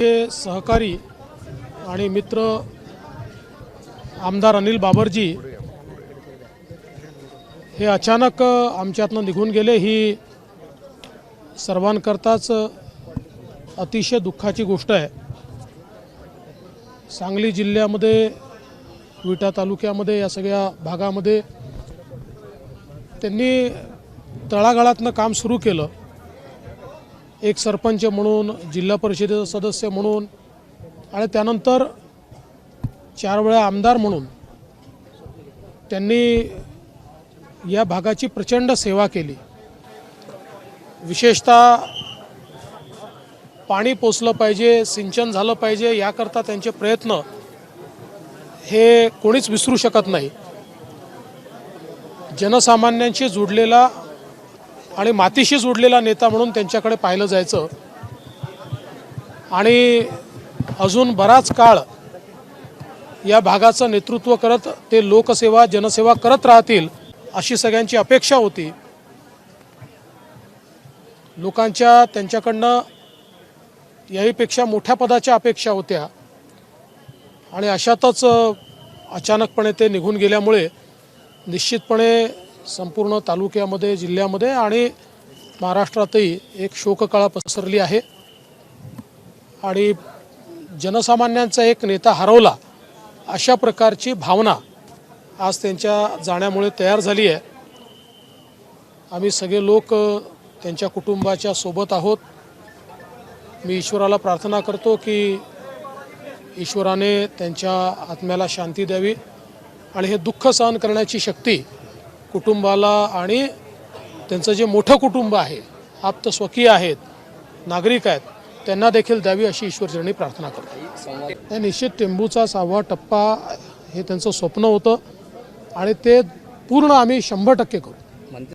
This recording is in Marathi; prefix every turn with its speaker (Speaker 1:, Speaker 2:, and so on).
Speaker 1: हे सहकारी आणि मित्र आमदार अनिल बाबरजी हे अचानक आमच्यातनं निघून गेले. ही सर्वांकरताच अतिशय दुःखाची गोष्ट आहे. सांगली जिल्ह्यामध्ये विटा तालुक्यामध्ये या सगळ्या भागामध्ये त्यांनी तळागाळातनं काम सुरू केलं. एक सरपंच म्हणून जिल्हा परिषदेचा सदस्य म्हणून आणि त्यानंतर चार वेळा आमदार म्हणून त्यांनी या भागाची प्रचंड सेवा केली. विशेषतः पाणी पोचलं पाहिजे सिंचन झालं पाहिजे याकरता त्यांचे प्रयत्न हे कोणीच विसरू शकत नाही. जनसामान्यांशी जोडलेला आणि मातीशी जोडलेला नेता म्हणून त्यांच्याकडे पाहिलं जायचं. आणि अजून बराच काळ या भागाचं नेतृत्व करत ते लोकसेवा जनसेवा करत राहतील अशी सगळ्यांची अपेक्षा होती. लोकांच्या त्यांच्याकडनं याहीपेक्षा मोठ्या पदाच्या अपेक्षा होत्या. आणि अशातच अचानकपणे ते निघून गेल्यामुळे निश्चितपणे संपूर्ण तालुक्यामध्ये जिल्ह्यामध्ये आणि महाराष्ट्रातही एक शोककळा पसरली आहे. आणि जनसामान्यांचा एक नेता हरवला अशा प्रकारची भावना आज त्यांच्या जाण्यामुळे तयार झाली आहे. आम्ही सगळे लोक त्यांच्या कुटुंबाच्या सोबत आहोत. मी ईश्वराला प्रार्थना करतो की ईश्वराने त्यांच्या आत्म्याला शांती द्यावी आणि हे दुःख सहन करण्याची शक्ती कुटुंबाला आणि त्यांचं जे मोठं कुटुंब आहे आप्त स्वकीय आहेत नागरिक आहेत त्यांना देखील द्यावी अशी ईश्वरचरणी प्रार्थना करतो. निश्चित टेंबूचा सहावा टप्पा हे त्यांचं स्वप्न होतं आणि ते पूर्ण आम्ही शंभर टक्के करू.